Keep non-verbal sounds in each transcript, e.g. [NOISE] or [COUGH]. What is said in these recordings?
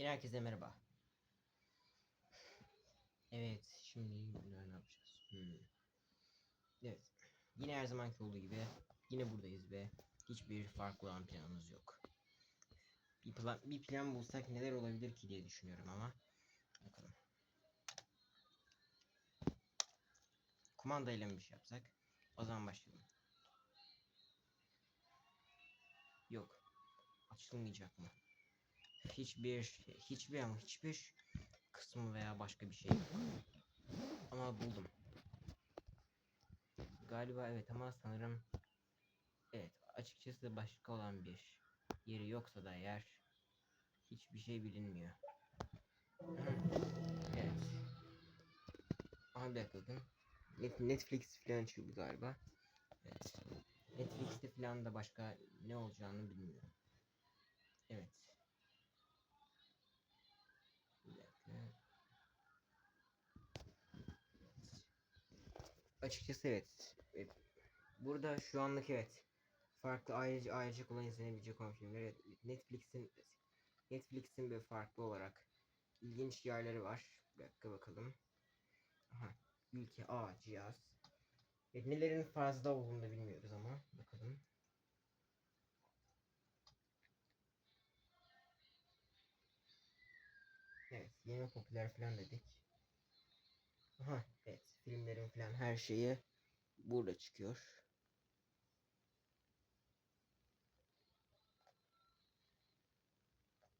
Yine herkese merhaba. Evet, şimdi ne yapacağız? Hmm. Evet, yine her zamanki olduğu gibi yine buradayız ve hiçbir farklı olan planımız yok. Bir plan, bir plan bulsak neler olabilir ki diye düşünüyorum ama bakalım. Kumanda ile mi bir şey yapsak? O zaman başlayalım. Yok. Açılmayacak mı? Hiçbir hiçbir ama hiçbir kısmı veya başka bir şey. Ama buldum. Galiba evet ama sanırım evet açıkçası başka olan bir yeri yoksa da eğer hiçbir şey bilinmiyor. [CLEARS THROAT] evet. Aha bir dakika bakın. Net Netflix falan çıktı galiba. Evet. Netflix'te falan da başka ne olacağını bilmiyorum. Evet. Bir dakika. Açıkçası evet. evet. Burada şu anlık evet. Farklı ayrıca ayrıca olan izlenebilecek filmler. Netflix'in Netflix'in bir farklı olarak ilginç yerleri var. Bir dakika bakalım. Aha. Ülke A cihaz. Evet, nelerin fazla olduğunu bilmiyoruz ama bakalım. Evet, yeni popüler falan dedik. Aha, evet, filmlerin falan her şeyi burada çıkıyor.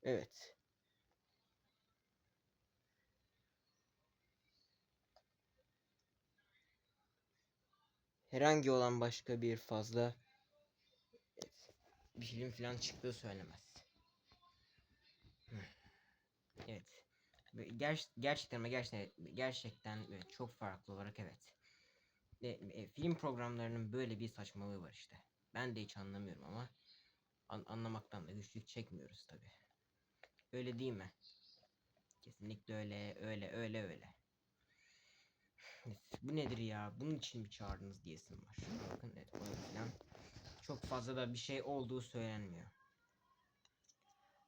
Evet. Herhangi olan başka bir fazla evet, bir film falan çıktığı söylemez. Evet. Ger gerçekten ama gerçekten gerçekten çok farklı olarak evet. E, e, film programlarının böyle bir saçmalığı var işte. Ben de hiç anlamıyorum ama an anlamaktan da güçlük çekmiyoruz tabi. Öyle değil mi? Kesinlikle öyle, öyle, öyle, öyle. Bu nedir ya? Bunun için mi çağırdınız diyesim var. Bakın evet falan. Çok fazla da bir şey olduğu söylenmiyor.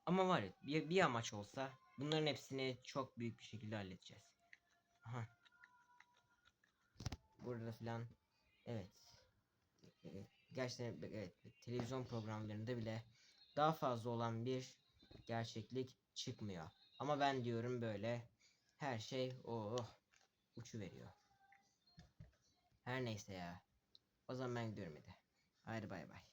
Ama var ya bir, bir amaç olsa bunların hepsini çok büyük bir şekilde halledeceğiz. Aha. Burada filan evet. Ee, Gerçekten evet televizyon programlarında bile daha fazla olan bir gerçeklik çıkmıyor. Ama ben diyorum böyle her şey oh uçu veriyor. Her neyse ya. O zaman ben gidiyorum hadi. Haydi bay bay.